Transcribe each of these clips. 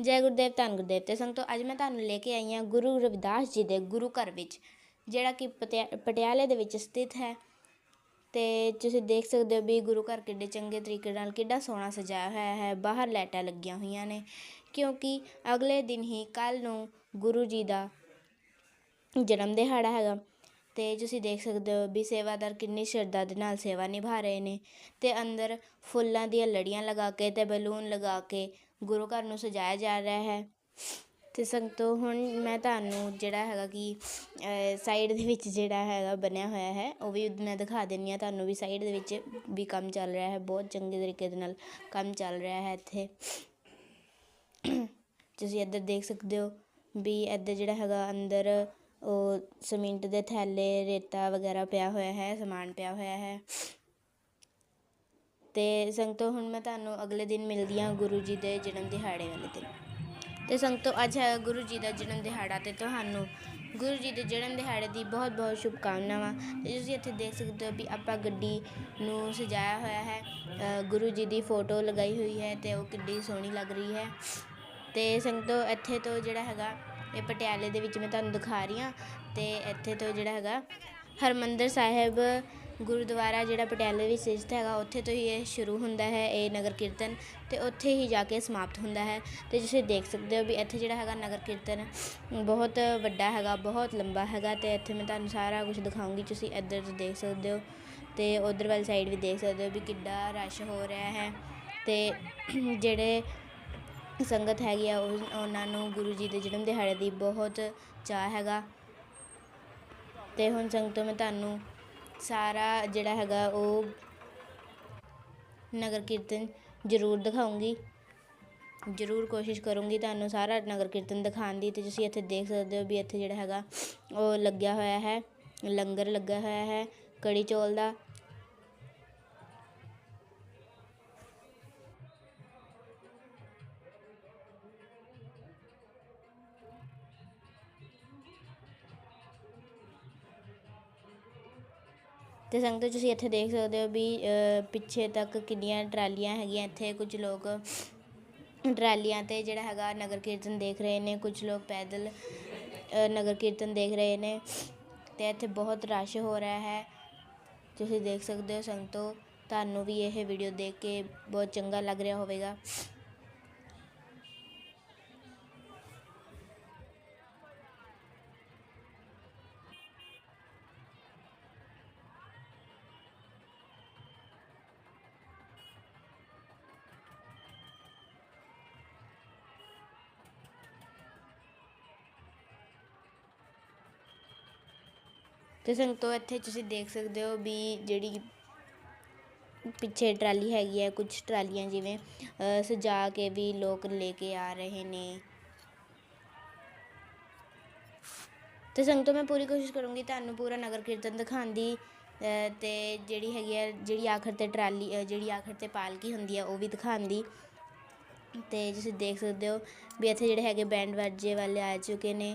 ਜੈ ਗੁਰਦੇਵ, ਧੰਨ ਗੁਰਦੇਵ ਤੇ ਸੰਗਤੋ, ਅੱਜ ਮੈਂ ਤੁਹਾਨੂੰ ਲੈ ਕੇ ਆਈ ਹਾਂ ਗੁਰੂ ਰਵਿਦਾਸ ਜੀ ਦੇ ਗੁਰੂ ਘਰ ਵਿੱਚ, ਜਿਹੜਾ ਕਿ ਪਟਿਆ- ਪਟਿਆਲੇ ਦੇ ਵਿੱਚ ਸਥਿਤ ਹੈ। ਤੇ ਤੁਸੀਂ ਦੇਖ ਸਕਦੇ ਹੋ ਵੀ ਗੁਰੂ ਘਰ ਕਿੱਡੇ ਚੰਗੇ ਤਰੀਕੇ ਨਾਲ ਕਿੱਡਾ ਸੋਹਣਾ ਸਜਾਇਆ ਹੋਇਆ ਹੈ, ਬਾਹਰ ਲਾਈਟਾਂ ਲੱਗੀਆਂ ਹੋਈਆਂ ਨੇ, ਕਿਉਂਕਿ ਅਗਲੇ ਦਿਨ ਹੀ ਕੱਲ ਨੂੰ ਗੁਰੂ ਜੀ ਦਾ ਜਨਮ ਦਿਹਾੜਾ ਹੈਗਾ। ਤੇ ਤੁਸੀਂ ਦੇਖ ਸਕਦੇ ਹੋ ਵੀ ਸੇਵਾਦਾਰ ਕਿੰਨੀ ਸ਼ਰਧਾ ਦੇ ਨਾਲ ਸੇਵਾ ਨਿਭਾ ਰਹੇ ਨੇ ਤੇ ਅੰਦਰ ਫੁੱਲਾਂ ਦੀਆਂ ਲੜੀਆਂ ਲਗਾ ਕੇ ਤੇ ਬੈਲੂਨ ਲਗਾ ਕੇ ਗੁਰੂ ਘਰ ਨੂੰ ਸਜਾਇਆ ਜਾ ਰਿਹਾ ਹੈ। ਤੇ ਸੰਗਤੋ, ਹੁਣ ਮੈਂ ਤੁਹਾਨੂੰ ਜਿਹੜਾ ਹੈਗਾ ਕਿ ਸਾਈਡ ਦੇ ਵਿੱਚ ਜਿਹੜਾ ਹੈਗਾ ਬਣਿਆ ਹੋਇਆ ਹੈ, ਉਹ ਵੀ ਮੈਂ ਦਿਖਾ ਦਿੰਨੀ ਆ ਤੁਹਾਨੂੰ ਵੀ ਸਾਈਡ ਦੇ ਵਿੱਚ ਵੀ ਕੰਮ ਚੱਲ ਰਿਹਾ ਹੈ, ਬਹੁਤ ਚੰਗੇ ਤਰੀਕੇ ਦੇ ਨਾਲ ਕੰਮ ਚੱਲ ਰਿਹਾ ਹੈ ਇੱਥੇ। ਤੁਸੀਂ ਇੱਧਰ ਦੇਖ ਸਕਦੇ ਹੋ ਵੀ ਇੱਧਰ ਜਿਹੜਾ ਹੈਗਾ ਅੰਦਰ ਉਹ ਸੀਮਿੰਟ ਦੇ ਥੈਲੇ, ਰੇਤਾ ਵਗੈਰਾ ਪਿਆ ਹੋਇਆ ਹੈ, ਸਮਾਨ ਪਿਆ ਹੋਇਆ ਹੈ। ਤੇ ਸੰਗਤੋ, ਹੁਣ ਮੈਂ ਤੁਹਾਨੂੰ ਅਗਲੇ ਦਿਨ ਮਿਲਦੀ ਹਾਂ ਗੁਰੂ ਜੀ ਦੇ ਜਨਮ ਦਿਹਾੜੇ ਵਾਲੇ ਦਿਨ। ਤੇ ਸੰਗਤੋ, ਅੱਜ ਹੈ ਗੁਰੂ ਜੀ ਦਾ ਜਨਮ ਦਿਹਾੜਾ ਤੇ ਤੁਹਾਨੂੰ ਗੁਰੂ ਜੀ ਦੇ ਜਨਮ ਦਿਹਾੜੇ ਦੀ ਬਹੁਤ ਬਹੁਤ ਸ਼ੁਭਕਾਮਨਾਵਾਂ। ਤੇ ਤੁਸੀਂ ਇੱਥੇ ਦੇਖ ਸਕਦੇ ਹੋ ਵੀ ਆਪਾਂ ਗੱਡੀ ਨੂੰ ਸਜਾਇਆ ਹੋਇਆ ਹੈ। ਗੁਰੂ ਜੀ ਦੀ ਫੋਟੋ ਲਗਾਈ ਹੋਈ ਹੈ ਤੇ ਉਹ ਕਿੱਡੀ ਸੋਹਣੀ ਲੱਗ ਰਹੀ ਹੈ। ਤੇ ਸੰਗਤੋ, ਇੱਥੇ ਤੋਂ ਜਿਹੜਾ ਹੈਗਾ ਇਹ ਪਟਿਆਲੇ ਦੇ ਵਿੱਚ ਮੈਂ ਤੁਹਾਨੂੰ ਦਿਖਾ ਰਹੀ ਹਾਂ ਅਤੇ ਇੱਥੇ ਤੋਂ ਜਿਹੜਾ ਹੈਗਾ ਹਰਮੰਦਰ ਸਾਹਿਬ ਗੁਰਦੁਆਰਾ ਜਿਹੜਾ ਪਟਿਆਲੇ ਵਿੱਚ ਸਥਿਤ ਹੈਗਾ, ਉੱਥੇ ਤੋਂ ਹੀ ਇਹ ਸ਼ੁਰੂ ਹੁੰਦਾ ਹੈ, ਇਹ ਨਗਰ ਕੀਰਤਨ ਤੇ ਉੱਥੇ ਹੀ ਜਾ ਕੇ ਸਮਾਪਤ ਹੁੰਦਾ ਹੈ ਤੇ ਤੁਸੀਂ ਦੇਖ ਸਕਦੇ ਹੋ ਵੀ ਇੱਥੇ ਜਿਹੜਾ ਹੈਗਾ ਨਗਰ ਕੀਰਤਨ ਬਹੁਤ ਵੱਡਾ ਹੈਗਾ, ਬਹੁਤ ਲੰਬਾ ਹੈਗਾ ਤੇ ਇੱਥੇ ਮੈਂ ਤੁਹਾਨੂੰ ਸਾਰਾ ਕੁਝ ਦਿਖਾਉਂਗੀ, ਤੁਸੀਂ ਇੱਧਰ ਤੋਂ ਦੇਖ ਸਕਦੇ ਹੋ ਤੇ ਉਧਰ ਵਾਲੀ ਸਾਈਡ ਵੀ ਦੇਖ ਸਕਦੇ ਹੋ ਵੀ ਕਿੱਡਾ ਰਸ਼ ਹੋ ਰਿਹਾ ਹੈ ਤੇ ਜਿਹੜੇ ਸੰਗਤ ਹੈਗੀ ਆ, ਉਹ ਉਹਨਾਂ ਨੂੰ ਗੁਰੂ ਜੀ ਦੇ ਜਨਮ ਦਿਹਾੜੇ ਦੀ ਬਹੁਤ ਚਾਅ ਹੈਗਾ। ਤੇ ਹੁਣ ਸੰਗਤੋਂ ਮੈਂ ਤੁਹਾਨੂੰ ਸਾਰਾ ਜਿਹੜਾ ਹੈਗਾ ਉਹ ਨਗਰ ਕੀਰਤਨ ਜ਼ਰੂਰ ਦਿਖਾਉਂਗੀ। ਜ਼ਰੂਰ ਕੋਸ਼ਿਸ਼ ਕਰੂੰਗੀ ਤੁਹਾਨੂੰ ਸਾਰਾ ਨਗਰ ਕੀਰਤਨ ਦਿਖਾਉਣ ਦੀ ਤੇ ਤੁਸੀਂ ਇੱਥੇ ਦੇਖ ਸਕਦੇ ਹੋ ਵੀ ਇੱਥੇ ਜਿਹੜਾ ਹੈਗਾ ਉਹ ਲੱਗਿਆ ਹੋਇਆ ਹੈ, ਲੰਗਰ ਲੱਗਾ ਹੋਇਆ ਹੈ, ਕੜੀ ਚੌਲ ਦਾ ਤੇ ਸੰਗਤੋ ਤੁਸੀਂ ਇੱਥੇ ਦੇਖ ਸਕਦੇ ਹੋ ਵੀ ਪਿੱਛੇ ਤੱਕ ਕਿੰਨੀਆਂ ਟਰਾਲੀਆਂ ਹੈਗੀਆਂ ਇੱਥੇ। ਕੁਝ ਲੋਕ ਟਰਾਲੀਆਂ ਤੇ ਜਿਹੜਾ ਹੈਗਾ ਨਗਰ ਕੀਰਤਨ ਦੇਖ ਰਹੇ ਨੇ, ਕੁਝ ਲੋਕ ਪੈਦਲ ਨਗਰ ਕੀਰਤਨ ਦੇਖ ਰਹੇ ਨੇ ਤੇ ਇੱਥੇ ਬਹੁਤ ਰਸ਼ ਹੋ ਰਿਹਾ ਹੈ। ਤੁਸੀਂ ਦੇਖ ਸਕਦੇ ਹੋ ਸੰਗਤੋ, ਤੁਹਾਨੂੰ ਵੀ ਇਹ ਵੀਡੀਓ ਦੇਖ ਕੇ ਬਹੁਤ ਚੰਗਾ ਲੱਗ ਰਿਹਾ ਹੋਵੇਗਾ। ਤੇ ਸੰਗਤੋ ਇੱਥੇ ਤੁਸੀਂ ਦੇਖ ਸਕਦੇ ਹੋ ਵੀ ਜਿਹੜੀ ਪਿੱਛੇ ਟਰਾਲੀ ਹੈਗੀ ਹੈ ਕੁਝ ਟਰਾਲੀਆਂ ਜਿਵੇਂ ਸਜਾ ਕੇ ਵੀ ਲੋਕ ਲੈ ਕੇ ਆ ਰਹੇ ਨੇ। ਤੇ ਸੰਗਤੋ ਮੈਂ ਪੂਰੀ ਕੋਸ਼ਿਸ਼ ਕਰੂੰਗੀ ਤੁਹਾਨੂੰ ਪੂਰਾ ਨਗਰ ਕੀਰਤਨ ਦਿਖਾਉਣ ਦੀ ਅ, ਤੇ ਜਿਹੜੀ ਹੈਗੀ ਹੈ ਜਿਹੜੀ ਆਖਰ ਤੇ ਟਰਾਲੀ ਜਿਹੜੀ ਆਖਰ ਤੇ ਪਾਲਕੀ ਹੁੰਦੀ ਹੈ ਉਹ ਵੀ ਦਿਖਾਉਣ ਦੀ। ਤੇ ਤੁਸੀਂ ਦੇਖ ਸਕਦੇ ਹੋ ਵੀ ਇੱਥੇ ਜਿਹੜੇ ਹੈਗੇ ਬੈਂਡ ਵਾਜੇ ਵਾਲੇ ਆ ਚੁੱਕੇ ਨੇ।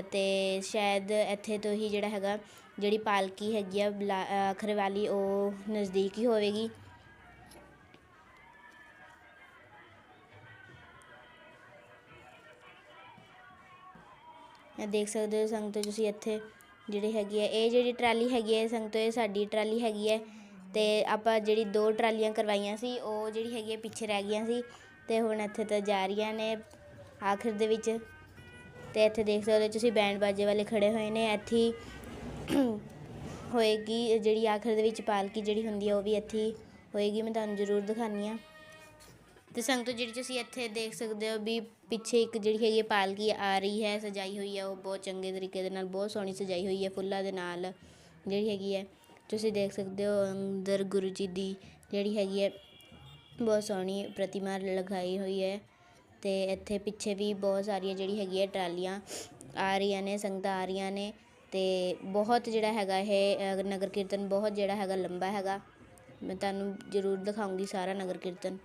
ਅਤੇ ਸ਼ਾਇਦ ਇੱਥੇ ਤੋਂ ਹੀ ਜਿਹੜਾ ਹੈਗਾ, ਜਿਹੜੀ ਪਾਲਕੀ ਹੈਗੀ ਆ, ਬਲਾ- ਆਖਰ ਵਾਲੀ, ਉਹ ਨਜ਼ਦੀਕ ਹੀ ਹੋਵੇਗੀ। ਦੇਖ ਸਕਦੇ ਹੋ ਸੰਗਤੋ, ਤੁਸੀਂ ਇੱਥੇ ਜਿਹੜੀ ਹੈਗੀ ਹੈ ਇਹ ਜਿਹੜੀ ਟਰਾਲੀ ਹੈਗੀ ਹੈ ਸੰਗਤੋ, ਇਹ ਸਾਡੀ ਟਰਾਲੀ ਹੈਗੀ ਹੈ ਤੇ ਆਪਾਂ ਜਿਹੜੀ ਦੋ ਟਰਾਲੀਆਂ ਕਰਵਾਈਆਂ ਸੀ, ਉਹ ਜਿਹੜੀ ਹੈਗੀ ਹੈ ਪਿੱਛੇ ਰਹਿ ਗਈਆਂ ਸੀ, ਤੇ ਹੁਣ ਇੱਥੇ ਤਾਂ ਜਾ ਰਹੀਆਂ ਨੇ ਆਖਰ ਦੇ ਵਿੱਚ। ਤੇ ਇੱਥੇ ਦੇਖ ਸਕਦੇ ਹੋ ਤੁਸੀਂ ਬੈਂਡ ਬਾਜੇ ਵਾਲੇ ਖੜੇ ਹੋਏ ਨੇ, ਇੱਥੇ ਹੋਏਗੀ ਜਿਹੜੀ ਆਖਰ ਦੇ ਵਿੱਚ ਪਾਲਕੀ ਜਿਹੜੀ ਹੁੰਦੀ ਹੈ ਉਹ ਵੀ ਇੱਥੇ ਹੋਏਗੀ, ਮੈਂ ਤੁਹਾਨੂੰ ਜ਼ਰੂਰ ਦਿਖਾਉਂਦੀ ਹਾਂ ਤੇ ਸੰਗਤੋ ਜਿਹੜੀ ਤੁਸੀਂ ਇੱਥੇ ਦੇਖ ਸਕਦੇ ਹੋ ਵੀ ਪਿੱਛੇ ਇੱਕ ਜਿਹੜੀ ਹੈਗੀ ਹੈ ਪਾਲਕੀ ਆ ਰਹੀ ਹੈ, ਸਜਾਈ ਹੋਈ ਹੈ ਉਹ ਬਹੁਤ ਚੰਗੇ ਤਰੀਕੇ ਦੇ ਨਾਲ, ਬਹੁਤ ਸੋਹਣੀ ਸਜਾਈ ਹੋਈ ਹੈ ਫੁੱਲਾਂ ਦੇ ਨਾਲ ਜਿਹੜੀ ਹੈਗੀ ਹੈ ਤੁਸੀਂ ਦੇਖ ਸਕਦੇ ਹੋ ਅੰਦਰ ਗੁਰੂ ਜੀ ਦੀ ਜਿਹੜੀ ਹੈਗੀ ਹੈ ਬਹੁਤ ਸੋਹਣੀ ਪ੍ਰਤਿਮਾ ਲਗਾਈ ਹੋਈ ਹੈ। ਅਤੇ ਇੱਥੇ ਪਿੱਛੇ ਵੀ ਬਹੁਤ ਸਾਰੀਆਂ ਜਿਹੜੀ ਹੈਗੀ ਹੈ ਟਰਾਲੀਆਂ ਆ ਰਹੀਆਂ ਨੇ, ਸੰਗਤਾਂ ਆ ਰਹੀਆਂ ਨੇ ਅਤੇ ਬਹੁਤ ਜਿਹੜਾ ਹੈਗਾ ਇਹ ਨਗਰ ਕੀਰਤਨ ਬਹੁਤ ਜਿਹੜਾ ਹੈਗਾ ਲੰਬਾ ਹੈਗਾ। ਮੈਂ ਤੁਹਾਨੂੰ ਜ਼ਰੂਰ ਦਿਖਾਉਂਗੀ ਸਾਰਾ ਨਗਰ ਕੀਰਤਨ।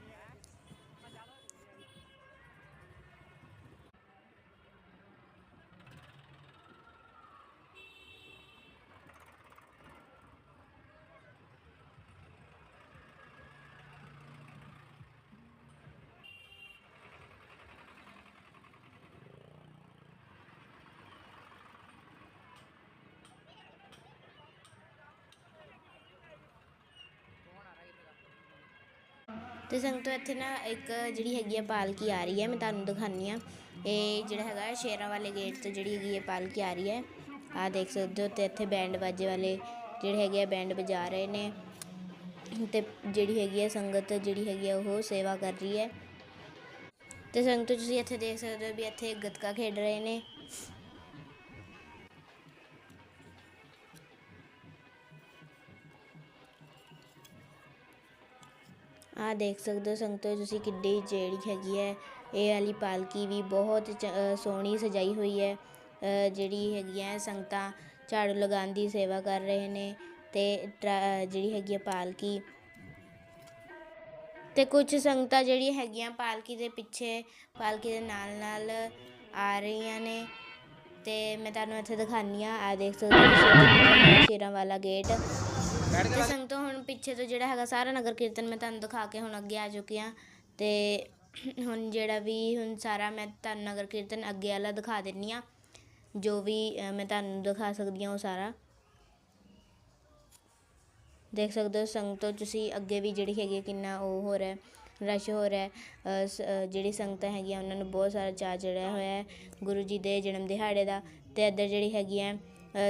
ਤੇ ਸੰਗਤੋ ਇੱਥੇ ਨਾ ਇੱਕ ਜਿਹੜੀ ਹੈਗੀ ਆ ਪਾਲਕੀ ਆ ਰਹੀ ਹੈ, ਮੈਂ ਤੁਹਾਨੂੰ ਦਿਖਾਨੀ ਆ ਇਹ ਜਿਹੜਾ ਹੈਗਾ ਸ਼ੇਰਾਂ ਵਾਲੇ ਗੇਟ ਤੋਂ ਜਿਹੜੀ ਹੈਗੀ ਹੈ ਪਾਲਕੀ ਆ ਰਹੀ ਹੈ। ਆ ਦੇਖ ਸਕਦੇ ਹੋ, ਤੇ ਇੱਥੇ ਬੈਂਡ ਬਾਜੇ ਵਾਲੇ ਜਿਹੜੇ ਹੈਗੇ ਆ ਬੈਂਡ ਵਜਾ ਰਹੇ ਨੇ। ਤੇ ਜਿਹੜੀ ਹੈਗੀ ਆ ਸੰਗਤ, ਜਿਹੜੀ ਹੈਗੀ ਆ ਉਹ ਸੇਵਾ ਕਰ ਰਹੀ ਹੈ। ਤੇ ਸੰਗਤੋ, ਤੁਸੀਂ ਇੱਥੇ ਦੇਖ ਸਕਦੇ ਹੋ ਵੀ ਇੱਥੇ ਗੱਤਕਾ ਖੇਡ ਰਹੇ ਨੇ। ਆਹ ਦੇਖ ਸਕਦੇ ਹੋ ਸੰਗਤੋ, ਤੁਸੀਂ ਕਿੱਡੀ ਜਿਹੜੀ ਹੈਗੀ ਹੈ, ਇਹ ਵਾਲੀ ਪਾਲਕੀ ਵੀ ਬਹੁਤ ਸੋਹਣੀ ਸਜਾਈ ਹੋਈ ਹੈ। ਜਿਹੜੀ ਹੈਗੀਆਂ ਸੰਗਤਾਂ ਝਾੜੂ ਲਗਾਉਣ ਦੀ ਸੇਵਾ ਕਰ ਰਹੇ ਨੇ ਤੇ ਟਰਾ- ਜਿਹੜੀ ਹੈਗੀ ਹੈ ਪਾਲਕੀ। ਤੇ ਕੁਝ ਸੰਗਤਾਂ ਜਿਹੜੀ ਹੈਗੀਆਂ ਪਾਲਕੀ ਦੇ ਪਿੱਛੇ, ਪਾਲਕੀ ਦੇ ਨਾਲ ਨਾਲ ਆ ਰਹੀਆਂ ਨੇ। ਤੇ ਮੈਂ ਤੁਹਾਨੂੰ ਇੱਥੇ ਦਿਖਾਨੀ ਆ ਆ ਦੇਖ ਸਕਦੇ ਹੋ ਸ਼ੇਰਾਂ ਵਾਲਾ ਗੇਟ। ਤੇ ਸੰਗਤੋਂ ਹੁਣ ਪਿੱਛੇ ਤੋਂ ਜਿਹੜਾ ਹੈਗਾ ਸਾਰਾ ਨਗਰ ਕੀਰਤਨ ਮੈਂ ਤੁਹਾਨੂੰ ਦਿਖਾ ਕੇ ਹੁਣ ਅੱਗੇ ਆ ਚੁੱਕੀ ਹਾਂ। ਤੇ ਹੁਣ ਜਿਹੜਾ ਵੀ ਹੁਣ ਸਾਰਾ ਮੈਂ ਤੁਹਾਨੂੰ ਨਗਰ ਕੀਰਤਨ ਅੱਗੇ ਵਾਲਾ ਦਿਖਾ ਦਿੰਨੀ ਆ ਜੋ ਵੀ ਮੈਂ ਤੁਹਾਨੂੰ ਦਿਖਾ ਸਕਦੀ ਹਾਂ ਉਹ ਸਾਰਾ। ਦੇਖ ਸਕਦੇ ਹੋ ਸੰਗਤੋਂ ਤੁਸੀਂ ਅੱਗੇ ਵੀ ਜਿਹੜੀ ਹੈਗੀ ਹੈ ਕਿੰਨਾ ਉਹ ਹੋ ਰਿਹਾ ਰਸ਼ ਹੋ ਰਿਹਾ ਹੈ। ਜਿਹੜੀ ਸੰਗਤਾਂ ਹੈਗੀਆਂ ਉਹਨਾਂ ਨੂੰ ਬਹੁਤ ਸਾਰਾ ਚਾਅ ਚੜਿਆ ਹੋਇਆ ਹੈ। ਗੁਰੂ ਜੀ ਦੇ ਜਨਮ ਦਿਹਾੜੇ ਦਾ ਤੇ ਇੱਧਰ ਜਿਹੜੀ ਹੈਗੀਆਂ ਅ,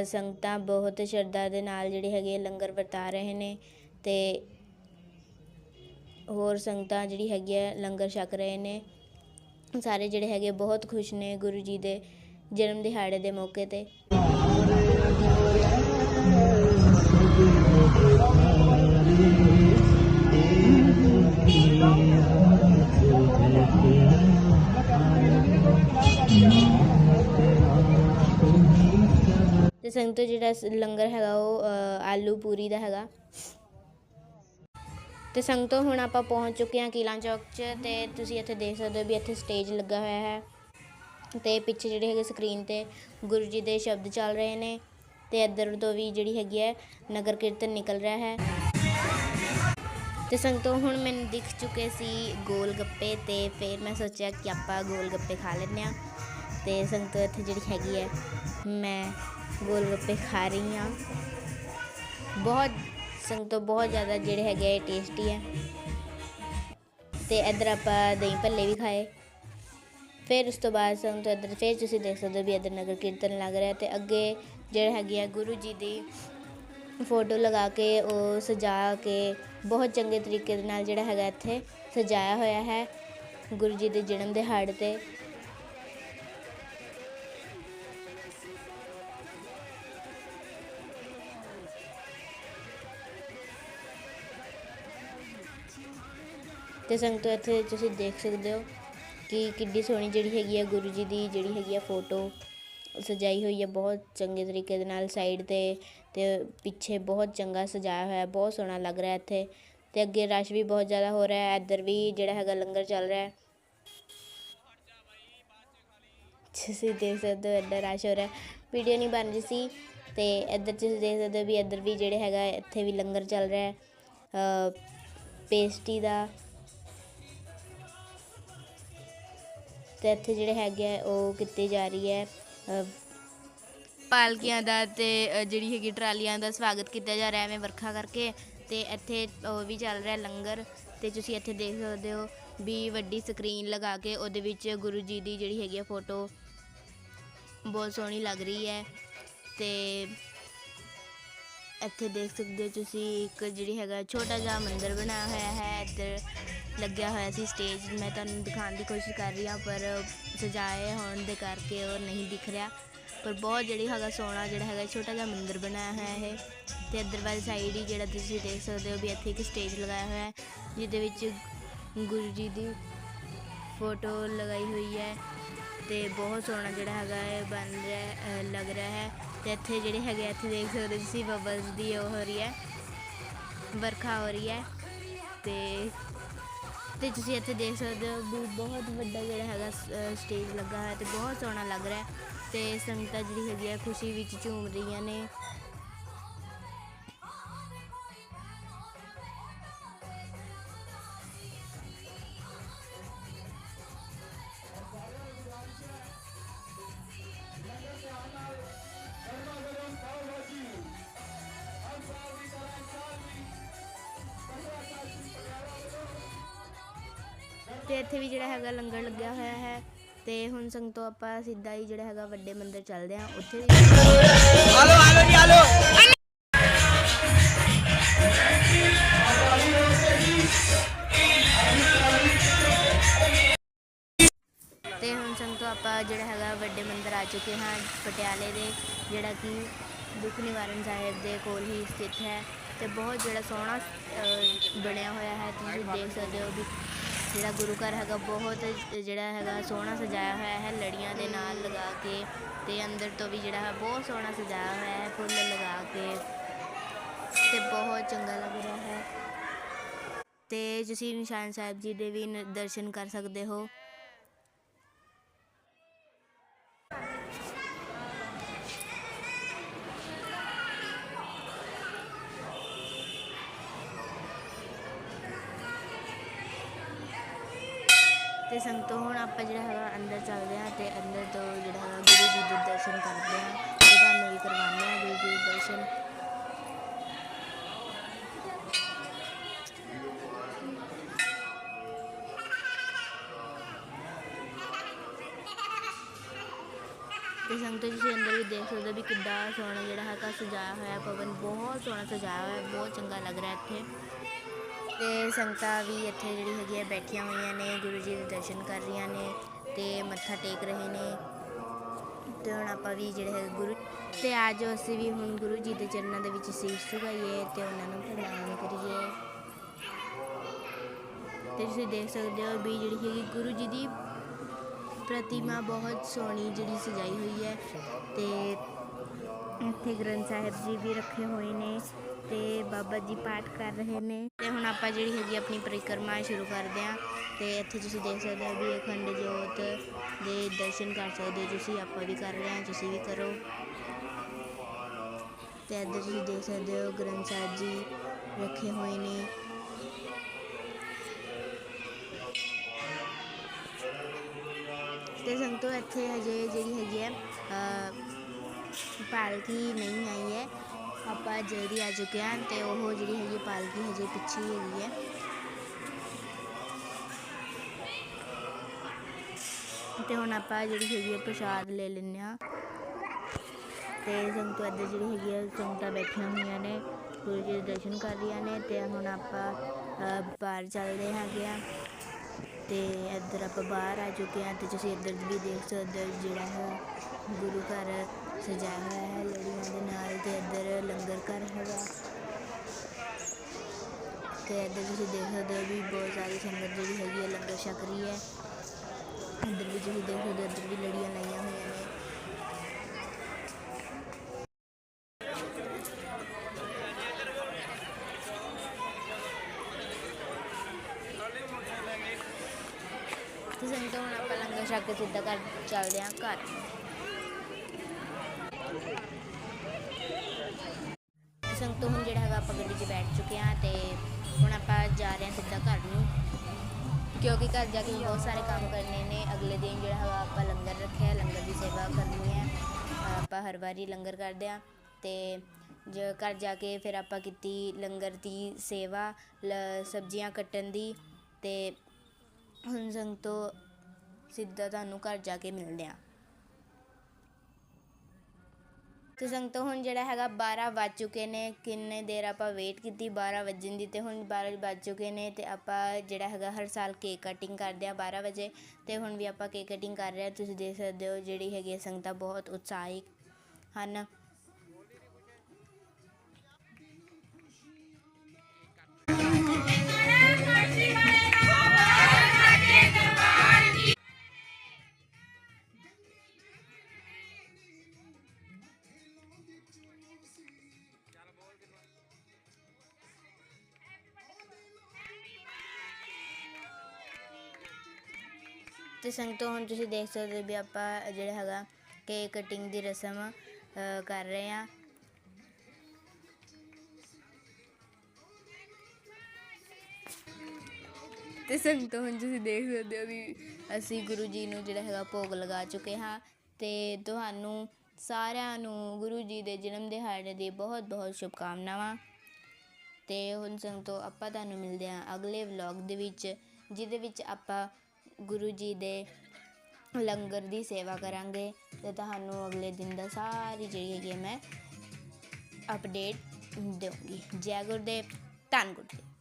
ਸੰਗਤਾਂ ਬਹੁਤ ਸ਼ਰਧਾ ਦੇ ਨਾਲ ਜਿਹੜੇ ਹੈਗੇ ਲੰਗਰ ਵਰਤਾ ਰਹੇ ਨੇ ਅਤੇ ਹੋਰ ਸੰਗਤਾਂ ਜਿਹੜੀ ਹੈਗੀ ਹੈ ਲੰਗਰ ਛਕ ਰਹੇ ਨੇ। ਸਾਰੇ ਜਿਹੜੇ ਹੈਗੇ ਬਹੁਤ ਖੁਸ਼ ਨੇ ਗੁਰੂ ਜੀ ਦੇ ਜਨਮ ਦਿਹਾੜੇ ਦੇ ਮੌਕੇ ਤੇ। ਸੰਗਤੋਂ ਜਿਹੜਾ ਲੰਗਰ ਹੈਗਾ ਉਹ ਆਲੂ ਪੂਰੀ ਦਾ ਹੈਗਾ। ਤੇ ਸੰਗਤੋਂ ਹੁਣ ਆਪਾਂ ਪਹੁੰਚ ਚੁੱਕੇ ਹਾਂ ਕਿਲਾ ਚੌਕ 'ਚ ਤੇ ਤੁਸੀਂ ਇੱਥੇ ਦੇਖ ਸਕਦੇ ਹੋ ਵੀ ਇੱਥੇ ਸਟੇਜ ਲੱਗਾ ਹੋਇਆ ਹੈ। ਤੇ ਪਿੱਛੇ ਜਿਹੜੇ ਹੈਗੇ ਸਕਰੀਨ ਤੇ ਗੁਰੂ ਜੀ ਦੇ ਸ਼ਬਦ ਚੱਲ ਰਹੇ ਨੇ ਤੇ ਇੱਧਰ ਤੋਂ ਵੀ ਜਿਹੜੀ ਹੈਗੀ ਹੈ ਨਗਰ ਕੀਰਤਨ ਨਿਕਲ ਰਿਹਾ ਹੈ। ਤੇ ਸੰਗਤੋਂ ਹੁਣ ਮੈਨੂੰ ਦਿਖ ਚੁੱਕੇ ਸੀ ਗੋਲ ਗੱਪੇ ਤੇ ਫਿਰ ਮੈਂ ਸੋਚਿਆ ਕਿ ਆਪਾਂ ਗੋਲ ਗੱਪੇ ਖਾ ਲੈਂਦੇ ਹਾਂ। ਤੇ ਸੰਗਤੋਂ ਇੱਥੇ ਜਿਹੜੀ ਹੈਗੀ ਹੈ, ਮੈਂ ਗੋਲ ਗੱਪੇ ਖਾ ਰਹੀ ਹਾਂ। ਬਹੁਤ ਸੰਗਤੋਂ ਬਹੁਤ ਜ਼ਿਆਦਾ ਜਿਹੜੇ ਹੈਗੇ ਟੇਸਟੀ ਹੈ ਤੇ ਇੱਧਰ ਆਪਾਂ ਦਹੀਂ ਭੱਲੇ ਵੀ ਖਾਏ। ਫਿਰ ਉਸ ਤੋਂ ਬਾਅਦ ਸੰਗਤੋਂ ਇੱਧਰ, ਫਿਰ ਤੁਸੀਂ ਦੇਖ ਸਕਦੇ ਹੋ ਵੀ ਇੱਧਰ ਨਗਰ ਕੀਰਤਨ ਲੱਗ ਰਿਹਾ ਤੇ ਅੱਗੇ ਜਿਹੜੇ ਹੈਗੇ ਆ ਗੁਰੂ ਜੀ ਦੀ ਫੋਟੋ ਲਗਾ ਕੇ ਉਹ ਸਜਾ ਕੇ ਬਹੁਤ ਚੰਗੇ ਤਰੀਕੇ ਦੇ ਨਾਲ ਜਿਹੜਾ ਹੈਗਾ ਇੱਥੇ ਸਜਾਇਆ ਹੋਇਆ ਹੈ। ਗੁਰੂ ਜੀ ਦੇ ਜਨਮ ਦਿਹਾੜੇ ਤੇ। ਤੇ ਸੰਗਤੋਂ ਇੱਥੇ ਤੁਸੀਂ ਦੇਖ ਸਕਦੇ ਹੋ ਕਿ ਕਿੱਡੀ ਸੋਹਣੀ ਜਿਹੜੀ ਹੈਗੀ ਆ ਗੁਰੂ ਜੀ ਦੀ ਜਿਹੜੀ ਹੈਗੀ ਆ ਫੋਟੋ ਸਜਾਈ ਹੋਈ ਹੈ ਬਹੁਤ ਚੰਗੇ ਤਰੀਕੇ ਦੇ ਨਾਲ ਸਾਈਡ ਤੇ ਤੇ ਪਿੱਛੇ ਬਹੁਤ ਚੰਗਾ ਸਜਾਇਆ ਹੋਇਆ, ਬਹੁਤ ਸੋਹਣਾ ਲੱਗ ਰਿਹਾ ਇੱਥੇ। ਤੇ ਅੱਗੇ ਰਸ਼ ਵੀ ਬਹੁਤ ਜ਼ਿਆਦਾ ਹੋ ਰਿਹਾ ਹੈ ਇੱਧਰ ਵੀ ਜਿਹੜਾ ਹੈਗਾ ਲੰਗਰ ਚੱਲ ਰਿਹਾ। ਹੈ ਤੁਸੀਂ ਦੇਖ ਸਕਦੇ ਹੋ ਇੱਧਰ ਰਸ਼ ਹੋ ਰਿਹਾ। ਵੀਡੀਓ ਨਹੀਂ ਬਣ ਰਹੀ ਸੀ, ਤੇ ਇੱਧਰ ਤੁਸੀਂ ਦੇਖ ਸਕਦੇ ਹੋ ਵੀ ਇੱਧਰ ਵੀ ਜਿਹੜੇ ਹੈਗਾ ਇੱਥੇ ਵੀ ਲੰਗਰ ਚੱਲ ਰਿਹਾ। ਹੈ ਪੇਸਟੀ ਦਾ ਤੇ ਇੱਥੇ ਜਿਹੜੇ ਹੈਗੇ ਆ, ਉਹ ਕੀਤੀ ਜਾ ਰਹੀ ਹੈ। ਪਾਲਕੀਆਂ ਦਾ ਤੇ ਜਿਹੜੀ ਹੈਗੀ ਟਰਾਲੀਆਂ ਦਾ ਸਵਾਗਤ ਕੀਤਾ ਜਾ ਰਿਹਾ ਹੈ ਐਵੇਂ ਵਰਖਾ ਕਰਕੇ। ਤੇ ਇੱਥੇ ਉਹ ਵੀ ਚੱਲ ਰਿਹਾ ਲੰਗਰ। ਤੇ ਤੁਸੀਂ ਇੱਥੇ ਦੇਖ ਸਕਦੇ ਹੋ ਵੀ ਵੱਡੀ ਸਕਰੀਨ ਲਗਾ ਕੇ ਉਹਦੇ ਵਿੱਚ ਗੁਰੂ ਜੀ ਦੀ ਜਿਹੜੀ ਹੈਗੀ ਆ ਫੋਟੋ। ਬਹੁਤ ਸੋਹਣੀ ਲੱਗ ਰਹੀ ਹੈ। ਤੇ ਇੱਥੇ ਦੇਖ ਸਕਦੇ ਹੋ ਤੁਸੀਂ ਇੱਕ ਜਿਹੜੀ ਹੈਗਾ ਛੋਟਾ ਜਿਹਾ ਮੰਦਿਰ ਬਣਾਇਆ ਹੋਇਆ ਹੈ, ਇੱਧਰ ਲੱਗਿਆ ਹੋਇਆ ਸੀ ਸਟੇਜ ਮੈਂ ਤੁਹਾਨੂੰ ਦਿਖਾਉਣ ਦੀ ਕੋਸ਼ਿਸ਼ ਕਰ ਰਹੀ ਹਾਂ, ਪਰ ਸਜਾਏ ਹੋਣ ਦੇ ਕਰਕੇ ਉਹ ਨਹੀਂ ਦਿਖ ਰਿਹਾ। ਪਰ ਬਹੁਤ ਜਿਹੜੀ ਹੈਗਾ ਸੋਹਣਾ ਜਿਹੜਾ ਹੈਗਾ ਛੋਟਾ ਜਿਹਾ ਮੰਦਿਰ ਬਣਾਇਆ ਹੋਇਆ ਇਹ ਤੇ ਇੱਧਰ ਵਾਲੀ ਸਾਈਡ ਹੀ ਜਿਹੜਾ ਤੁਸੀਂ ਦੇਖ ਸਕਦੇ ਹੋ ਵੀ ਇੱਥੇ ਇੱਕ ਸਟੇਜ ਲਗਾਇਆ ਹੋਇਆ ਹੈ, ਜਿਹਦੇ ਵਿੱਚ ਗੁਰੂ ਜੀ ਦੀ ਫੋਟੋ ਲਗਾਈ ਹੋਈ ਹੈ। ਤੇ ਬਹੁਤ ਸੋਹਣਾ ਜਿਹੜਾ ਹੈਗਾ ਹੈ ਬਣ ਰਿਹਾ ਲੱਗ ਰਿਹਾ ਹੈ। ਤੇ ਇੱਥੇ ਜਿਹੜੇ ਹੈਗੇ ਆ, ਇੱਥੇ ਦੇਖ ਸਕਦੇ ਹੋ ਤੁਸੀਂ ਬਬਲਸ ਦੀ ਉਹ ਹੋ ਰਹੀ ਹੈ ਵਰਖਾ ਹੋ ਰਹੀ ਹੈ ਤੇ ਤੇ ਤੁਸੀਂ ਇੱਥੇ ਦੇਖ ਸਕਦੇ ਹੋ ਵੀ ਬਹੁਤ ਵੱਡਾ ਜਿਹੜਾ ਹੈਗਾ ਸਟੇਜ ਲੱਗਾ ਹੈ ਤੇ ਬਹੁਤ ਸੋਹਣਾ ਲੱਗ ਰਿਹਾ ਹੈ ਤੇ ਸੰਗਤਾਂ ਜਿਹੜੀ ਹੈਗੀ ਆ ਖੁਸ਼ੀ ਵਿੱਚ ਝੂਮ ਰਹੀਆਂ ਨੇ। ਤੇ ਇੱਥੇ ਵੀ ਜਿਹੜਾ ਹੈਗਾ ਲੰਗਰ ਲੱਗਿਆ ਹੋਇਆ ਹੈ ਤੇ ਹੁਣ ਸੰਗਤੋਂ ਆਪਾਂ ਸਿੱਧਾ ਹੀ ਜਿਹੜਾ ਹੈਗਾ ਵੱਡੇ ਮੰਦਿਰ ਚੱਲਦੇ ਹਾਂ ਉੱਥੇ ਵੀ ਆਲੋ ਆਲੋ ਜੀ ਆਲੋ। ਤੇ ਹੁਣ ਸੰਗਤੋਂ ਆਪਾਂ ਜਿਹੜਾ ਹੈਗਾ ਵੱਡੇ ਮੰਦਿਰ ਆ ਚੁੱਕੇ ਹਾਂ ਪਟਿਆਲੇ ਦੇ ਜਿਹੜਾ ਕਿ ਦੁੱਖ ਨਿਵਾਰਨ ਸਾਹਿਬ ਦੇ ਕੋਲ ਹੀ ਸਥਿਤ ਹੈ ਤੇ ਬਹੁਤ ਜਿਹੜਾ ਸੋਹਣਾ ਬਣਿਆ ਹੋਇਆ ਹੈ ਤੁਸੀਂ ਦੇਖ ਸਕਦੇ ਹੋ ਵੀ ਜਿਹੜਾ ਗੁਰੂ ਘਰ ਹੈਗਾ, ਬਹੁਤ ਜਿਹੜਾ ਹੈਗਾ ਸੋਹਣਾ ਸਜਾਇਆ ਹੋਇਆ ਹੈ, ਲੜੀਆਂ ਦੇ ਨਾਲ ਲਗਾ ਕੇ ਤੇ ਅੰਦਰ ਤੋਂ ਵੀ ਜਿਹੜਾ ਹੈ ਬਹੁਤ ਸੋਹਣਾ ਸਜਾਇਆ ਹੋਇਆ ਹੈ, ਫੁੱਲ ਲਗਾ ਕੇ ਤੇ ਬਹੁਤ ਚੰਗਾ ਲੱਗ ਰਿਹਾ ਹੈ। ਤੇ ਤੁਸੀਂ ਨਿਸ਼ਾਨ ਸਾਹਿਬ ਜੀ ਦੇ ਵੀ ਨ- ਦਰਸ਼ਨ ਕਰ ਸਕਦੇ ਹੋ। ਤੇ ਸੰਗਤੋਂ ਹੁਣ ਆਪਾਂ ਜਿਹੜਾ ਹੈਗਾ ਅੰਦਰ ਚੱਲਦੇ ਹਾਂ ਤੇ ਅੰਦਰ ਤੋਂ ਜਿਹੜਾ ਹੈਗਾ ਗੁਰੂ ਜੀ ਦੇ ਦਰਸ਼ਨ ਕਰਦੇ ਹਾਂ, ਤੇ ਤੁਹਾਨੂੰ ਵੀ ਕਰਵਾਉਂਦੇ ਹਾਂ ਗੁਰੂ ਜੀ ਦੇ ਦਰਸ਼ਨ। ਤੇ ਸੰਗਤੋਂ ਤੁਸੀਂ ਅੰਦਰ ਵੀ ਦੇਖ ਸਕਦੇ ਹੋ ਵੀ ਕਿੱਡਾ ਸੋਹਣਾ ਜਿਹੜਾ ਹੈਗਾ ਸਜਾਇਆ ਹੋਇਆ ਪਵਨ ਬਹੁਤ ਸੋਹਣਾ ਸਜਾਇਆ ਹੋਇਆ, ਬਹੁਤ ਚੰਗਾ ਲੱਗ ਰਿਹਾ ਇੱਥੇ। ਤੇ ਸੰਗਤਾਂ ਵੀ ਇੱਥੇ ਜਿਹੜੀ ਹੈਗੀ ਹੈ ਬੈਠੀਆਂ ਹੋਈਆਂ ਨੇ, ਗੁਰੂ ਜੀ ਦੇ ਦਰਸ਼ਨ ਕਰ ਰਹੀਆਂ ਨੇ ਤੇ ਮੱਥਾ ਟੇਕ ਰਹੇ ਨੇ। ਤੇ ਹੁਣ ਆਪਾਂ ਵੀ ਜਿਹੜੇ ਹੈ ਗੁਰੂ, ਤੇ ਅੱਜ ਅਸੀਂ ਵੀ ਹੁਣ ਗੁਰੂ ਜੀ ਦੇ ਚਰਨਾਂ ਦੇ ਵਿੱਚ ਸੀਸ ਝੁਕਾਈਏ ਤੇ ਉਹਨਾਂ ਨੂੰ ਪ੍ਰਣਾਮ ਕਰੀਏ। ਤੇ ਤੁਸੀਂ ਦੇਖ ਸਕਦੇ ਹੋ ਵੀ ਜਿਹੜੀ ਹੈਗੀ ਗੁਰੂ ਜੀ ਦੀ ਪ੍ਰਤਿਮਾ ਬਹੁਤ ਸੋਹਣੀ ਜਿਹੜੀ ਸਜਾਈ ਹੋਈ ਹੈ ਤੇ ਇੱਥੇ ਗ੍ਰੰਥ ਸਾਹਿਬ ਜੀ ਵੀ ਰੱਖੇ ਹੋਏ ਨੇ ਤੇ ਬਾਬਾ ਜੀ ਪਾਠ ਕਰ ਰਹੇ ਨੇ। ਤੇ ਹੁਣ ਆਪਾਂ ਜਿਹੜੀ ਹੈਗੀ ਆਪਣੀ ਪਰਿਕਰਮਾ ਸ਼ੁਰੂ ਕਰਦੇ ਹਾਂ ਤੇ ਇੱਥੇ ਤੁਸੀਂ ਦੇਖ ਸਕਦੇ ਹੋ ਵੀ ਅਖੰਡ ਜੋਤ ਦੇ ਦਰਸ਼ਨ ਕਰ ਸਕਦੇ ਹੋ। ਤੁਸੀਂ ਆਪਾਂ ਵੀ ਕਰ ਰਹੇ ਹਾਂ, ਤੁਸੀਂ ਵੀ ਕਰੋ। ਤੇ ਇੱਧਰ ਤੁਸੀਂ ਦੇਖ ਸਕਦੇ ਹੋ ਗ੍ਰੰਥ ਸਾਹਿਬ ਜੀ ਰੱਖੇ ਹੋਏ ਨੇ। ਤੇ ਸੰਗਤੋਂ ਇੱਥੇ ਹਜੇ ਜਿਹੜੀ ਹੈਗੀ ਹੈ ਪਾਲਕੀ ਨਹੀਂ ਆਈ ਹੈ। ਆਪਾਂ ਜਲਦੀ ਆ ਚੁੱਕੇ ਹਾਂ ਤੇ ਉਹ ਜਿਹੜੀ ਹੈਗੀ ਪਾਲਕੀ ਹਜੇ ਪਿੱਛੇ ਹੈਗੀ ਹੈ। ਤੇ ਹੁਣ ਆਪਾਂ ਜਿਹੜੀ ਹੈਗੀ ਹੈ ਪ੍ਰਸ਼ਾਦ ਲੈ ਲੈਂਦੇ ਹਾਂ। ਤੇ ਸੰਗਤੋਂ ਇੱਧਰ ਜਿਹੜੀ ਹੈਗੀ ਹੈ ਸੰਗਤਾਂ ਬੈਠੀਆਂ ਹੋਈਆਂ ਨੇ, ਗੁਰੂ ਜੀ ਦੇ ਦਰਸ਼ਨ ਕਰ ਰਹੀਆਂ ਨੇ ਤੇ ਹੁਣ ਆਪਾਂ ਬਾਹਰ ਚੱਲਦੇ ਹੈਗੇ ਆ ਤੇ ਇੱਧਰ ਆਪਾਂ ਬਾਹਰ ਆ ਚੁੱਕੇ ਹਾਂ ਤੇ ਤੁਸੀਂ ਇੱਧਰ ਵੀ ਦੇਖ ਸਕਦੇ ਹੋ ਜਿਹੜਾ ਹੈ ਗੁਰੂ ਘਰ ਸਜਾਇਆ ਹੋਇਆ ਹੈ, ਲੜੀਆਂ ਦੇ ਨਾਲ ਤੇ ਇੱਧਰ ਲੰਗਰ ਘਰ ਹੈਗਾ। ਤੇ ਇੱਧਰ ਤੁਸੀਂ ਦੇਖ ਸਕਦੇ ਹੋ ਵੀ ਬਹੁਤ ਸਾਰੀ ਸੰਗਤ ਜਿਹੜੀ ਹੈਗੀ ਹੈ, ਲੰਗਰ ਛਕ ਰਹੀ ਹੈ। ਇੱਧਰ ਵੀ ਤੁਸੀਂ ਦੇਖ ਸਕਦੇ ਹੋ, ਇੱਧਰ ਵੀ ਲੜੀਆਂ ਲਾਈਆਂ ਹੋਈਆਂ ਨੇ ਤੇ ਸੰਗਤੋਂ ਹੁਣ ਆਪਾਂ ਲੰਗਰ ਛਕ ਕੇ ਸਿੱਧਾ ਘਰ ਚੱਲਦੇ ਹਾਂ, ਘਰ। ਤੇ ਸੰਗਤੋਂ ਹੁਣ ਜਿਹੜਾ ਹੈਗਾ ਆਪਾਂ ਗੱਡੀ 'ਚ ਬੈਠ ਚੁੱਕੇ ਹਾਂ ਤੇ ਹੁਣ ਆਪਾਂ ਜਾ ਰਹੇ ਹਾਂ ਸਿੱਧਾ ਘਰ ਨੂੰ। ਕਿਉਂਕਿ ਘਰ ਜਾ ਕੇ ਬਹੁਤ ਸਾਰੇ ਕੰਮ ਕਰਨੇ ਨੇ। ਅਗਲੇ ਦਿਨ ਜਿਹੜਾ ਹੈਗਾ ਆਪਾਂ ਲੰਗਰ ਰੱਖਿਆ, ਲੰਗਰ ਦੀ ਸੇਵਾ ਕਰਨੀ ਹੈ। ਆਪਾਂ ਹਰ ਵਾਰੀ ਲੰਗਰ ਕਰਦੇ ਹਾਂ ਤੇ ਜ ਘਰ ਜਾ ਕੇ ਫਿਰ ਆਪਾਂ ਕੀਤੀ ਲੰਗਰ ਦੀ ਸੇਵਾ, ਲ- ਸਬਜ਼ੀਆਂ ਕੱਟਣ ਦੀ ਤੇ ਹੁਣ ਸੰਗਤੋਂ ਸਿੱਧਾ ਤੁਹਾਨੂੰ ਘਰ ਜਾ ਕੇ ਮਿਲਦੇ ਆ ਤੇ ਸੰਗਤੋਂ ਹੁਣ ਜਿਹੜਾ ਹੈਗਾ 12 ਵੱਜ ਚੁੱਕੇ ਨੇ, ਕਿੰਨੇ ਦੇਰ ਆਪਾਂ ਵੇਟ ਕੀਤੀ? 12 ਵਜਣ ਦੀ ਤੇ ਹੁਣ 12 ਵੱਜ ਚੁੱਕੇ ਨੇ ਤੇ ਆਪਾਂ ਜਿਹੜਾ ਹੈਗਾ ਹਰ ਸਾਲ ਕੇਕ ਕਟਿੰਗ ਕਰਦੇ ਆ 12 ਵਜੇ ਤੇ ਹੁਣ ਵੀ ਆਪਾਂ ਕੇਕ ਕਟਿੰਗ ਕਰ ਰਹੇ ਆ ਤੁਸੀਂ ਦੇਖ ਸਕਦੇ ਹੋ ਜਿਹੜੀ ਹੈਗੀ ਹੈ ਸੰਗਤਾਂ ਬਹੁਤ ਉਤਸ਼ਾਹਿਤ ਹਨ। ਤੇ ਸੰਗਤੋਂ, ਹੁਣ ਤੁਸੀਂ ਦੇਖ ਸਕਦੇ ਹੋ ਵੀ ਆਪਾਂ ਜਿਹੜਾ ਹੈਗਾ ਕੇਕ ਕਟਿੰਗ ਦੀ ਰਸਮ ਕਰ ਰਹੇ ਆ ਤੇ ਸੰਗਤੋਂ, ਹੁਣ ਤੁਸੀਂ ਦੇਖ ਸਕਦੇ ਹੋ ਵੀ ਅਸੀਂ ਗੁਰੂ ਜੀ ਨੂੰ ਜਿਹੜਾ ਹੈਗਾ ਭੋਗ ਲਗਾ ਚੁੱਕੇ ਹਾਂ ਤੇ ਤੁਹਾਨੂੰ ਸਾਰਿਆਂ ਨੂੰ ਗੁਰੂ ਜੀ ਦੇ ਜਨਮ ਦਿਹਾੜੇ ਦੀ ਬਹੁਤ ਬਹੁਤ ਸ਼ੁਭਕਾਮਨਾਵਾਂ। ਤੇ ਹੁਣ ਸੰਗਤੋਂ, ਆਪਾਂ ਤੁਹਾਨੂੰ ਮਿਲਦੇ ਹਾਂ ਅਗਲੇ ਵਲੌਗ ਦੇ ਵਿੱਚ, ਜਿਹਦੇ ਵਿੱਚ ਆਪਾਂ ਗੁਰੂ ਜੀ ਦੇ ਲੰਗਰ ਦੀ ਸੇਵਾ ਕਰਾਂਗੇ ਤੇ ਤੁਹਾਨੂੰ ਅਗਲੇ ਦਿਨ ਦਾ ਸਾਰੀ ਜਿਹੜੀ ਹੈਗੀ ਹੈ ਮੈਂ ਅਪਡੇਟ ਦਊਂਗੀ। ਜੈ ਗੁਰਦੇਵ, ਧੰਨ ਗੁਰਦੇਵ।